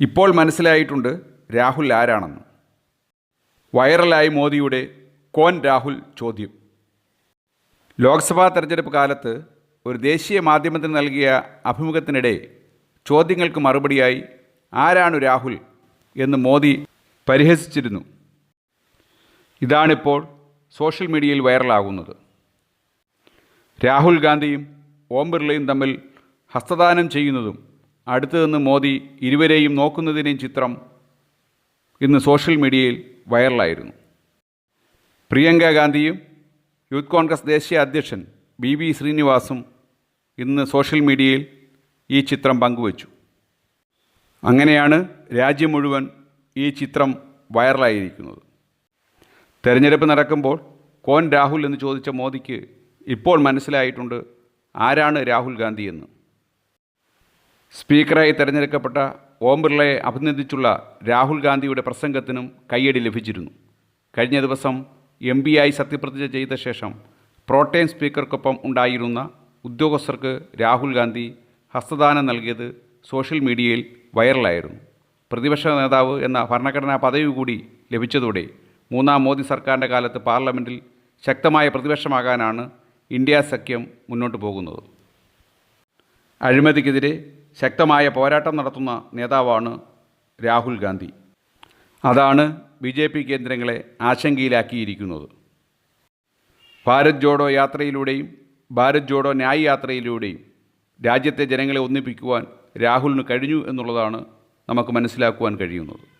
ഇപ്പോൾ മനസ്സിലായിട്ടുണ്ട് രാഹുൽ ആരാണെന്ന്. വൈറലായി മോദിയുടെ കോൻ രാഹുൽ ചോദ്യം. ലോക്സഭാ തെരഞ്ഞെടുപ്പ് കാലത്ത് ഒരു ദേശീയ മാധ്യമത്തിന് നൽകിയ അഭിമുഖത്തിനിടെ ചോദ്യങ്ങൾക്ക് മറുപടിയായി ആരാണ് രാഹുൽ എന്ന് മോദി പരിഹസിച്ചിരുന്നു. ഇതാണിപ്പോൾ സോഷ്യൽ മീഡിയയിൽ വൈറലാകുന്നത്. രാഹുൽ ഗാന്ധിയും ഓം ബിർളയും തമ്മിൽ ഹസ്തദാനം ചെയ്യുന്നതും അടുത്തു നിന്ന് മോദി ഇരുവരെയും നോക്കുന്നതിനെയും ചിത്രം ഇന്ന് സോഷ്യൽ മീഡിയയിൽ വൈറലായിരുന്നു. പ്രിയങ്ക ഗാന്ധിയും യൂത്ത് കോൺഗ്രസ് ദേശീയ അധ്യക്ഷൻ ബി വി ശ്രീനിവാസും ഇന്ന് സോഷ്യൽ മീഡിയയിൽ ഈ ചിത്രം പങ്കുവച്ചു. അങ്ങനെയാണ് രാജ്യം മുഴുവൻ ഈ ചിത്രം വൈറലായിരിക്കുന്നത്. തെരഞ്ഞെടുപ്പ് നടക്കുമ്പോൾ കോൻ രാഹുൽ എന്ന് ചോദിച്ച മോദിക്ക് ഇപ്പോൾ മനസ്സിലായിട്ടുണ്ട് ആരാണ് രാഹുൽ ഗാന്ധി എന്ന്. സ്പീക്കറായി തിരഞ്ഞെടുക്കപ്പെട്ട ഓം ബിർളയെ അഭിനന്ദിച്ചുള്ള രാഹുൽ ഗാന്ധിയുടെ പ്രസംഗത്തിനും കയ്യടി ലഭിച്ചിരുന്നു. കഴിഞ്ഞ ദിവസം എം ആയി സത്യപ്രതിജ്ഞ ചെയ്ത ശേഷം പ്രോട്ടേം സ്പീക്കർക്കൊപ്പം ഉണ്ടായിരുന്ന ഉദ്യോഗസ്ഥർക്ക് രാഹുൽ ഗാന്ധി ഹസ്തദാനം നൽകിയത് സോഷ്യൽ മീഡിയയിൽ വൈറലായിരുന്നു. പ്രതിപക്ഷ നേതാവ് എന്ന ഭരണഘടനാ പദവി കൂടി ലഭിച്ചതോടെ മൂന്നാം മോദി സർക്കാരിന്റെ കാലത്ത് പാർലമെന്റിൽ ശക്തമായ പ്രതിപക്ഷമാകാനാണ് ഇന്ത്യ സഖ്യം മുന്നോട്ട് പോകുന്നത്. അഴിമതിക്കെതിരെ ശക്തമായ പോരാട്ടം നടത്തുന്ന നേതാവാണ് രാഹുൽ ഗാന്ധി. അതാണ് ബി ജെ പി കേന്ദ്രങ്ങളെ ആശങ്കയിലാക്കിയിരിക്കുന്നത്. ഭാരത് ജോഡോ യാത്രയിലൂടെയും ഭാരത് ജോഡോ ന്യായ് യാത്രയിലൂടെയും രാജ്യത്തെ ജനങ്ങളെ ഒന്നിപ്പിക്കുവാൻ രാഹുലിന് കഴിഞ്ഞു എന്നുള്ളതാണ് നമുക്ക് മനസ്സിലാക്കുവാൻ കഴിയുന്നത്.